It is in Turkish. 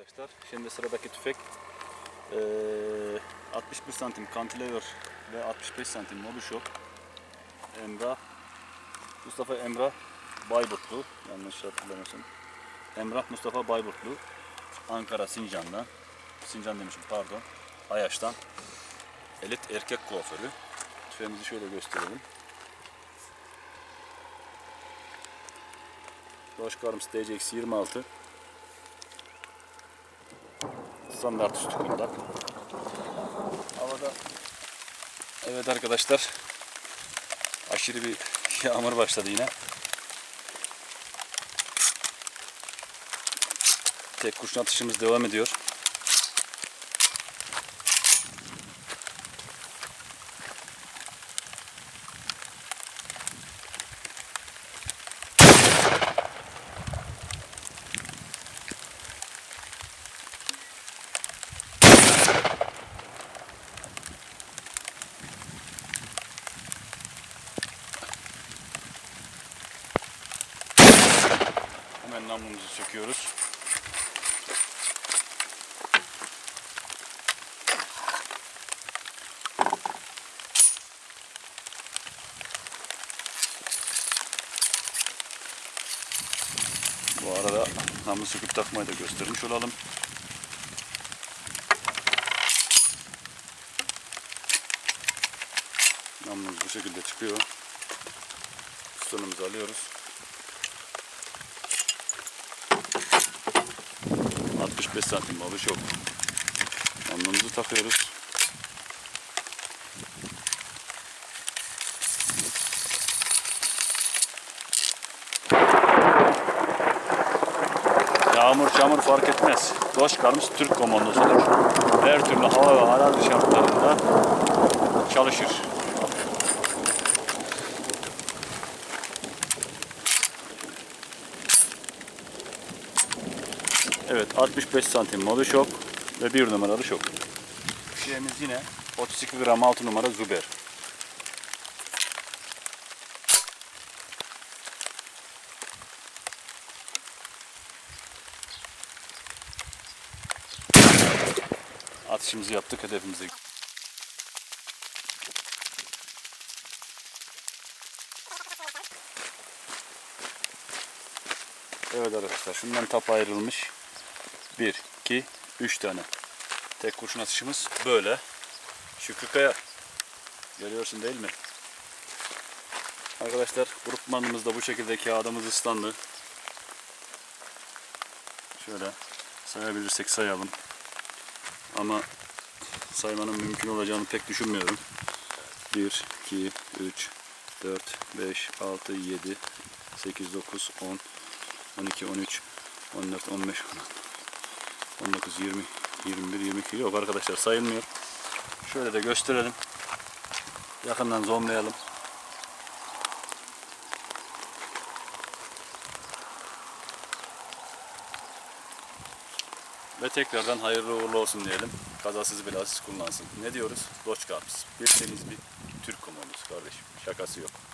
arkadaşlar. Şimdi sıradaki tüfek eee, 61 santim cantilever ve 65 santim moduşok. Emrah Mustafa Emrah Bayburtlu yanlış hatırlamıyorsam. Emrah Mustafa Bayburtlu Ankara Sincan'dan Sincan demişim pardon Ayaş'tan elit erkek kuaförü. Tüfeğimizi şöyle gösterelim. Başkarım DCX 26 standart üstü kundak. Havada evet arkadaşlar aşırı bir yağmur başladı yine. Tek kurşun atışımız devam ediyor. Namlumuzu söküyoruz. Bu arada namlu söküp takmayı da göstermiş olalım. Namlumuz bu şekilde çıkıyor. Pistonumuzu alıyoruz. 65 santim alış yok. Namlumuzu takıyoruz. Yağmur çamur fark etmez. Doş karmış Türk komandosudur. Her türlü hava ve arazi şartlarında çalışır. Evet 65 santim modu şok ve 1 numaralı şok. Şeyimiz yine 32 gram 6 numara Zuber. Atışımızı yaptık hedefimize. Evet arkadaşlar şundan tap ayrılmış. 1, 2, 3 tane. Tek kurşun atışımız böyle. Şükrü Kaya. Görüyorsun değil mi? Arkadaşlar grupmanımız da bu şekilde kağıdımız ıslandı. Şöyle sayabilirsek sayalım. Ama saymanın mümkün olacağını pek düşünmüyorum. 1, 2, 3, 4, 5, 6, 7, 8, 9, 10, 12, 13, 14, 15, 19, 20, 21, 22 yok arkadaşlar sayılmıyor. Şöyle de gösterelim. Yakından zoomlayalım. Ve tekrardan hayırlı uğurlu olsun diyelim. Kazasız belasız kullansın. Ne diyoruz? Doç Karpuz. Temiz bir Türk komandosu kardeşim. Şakası yok.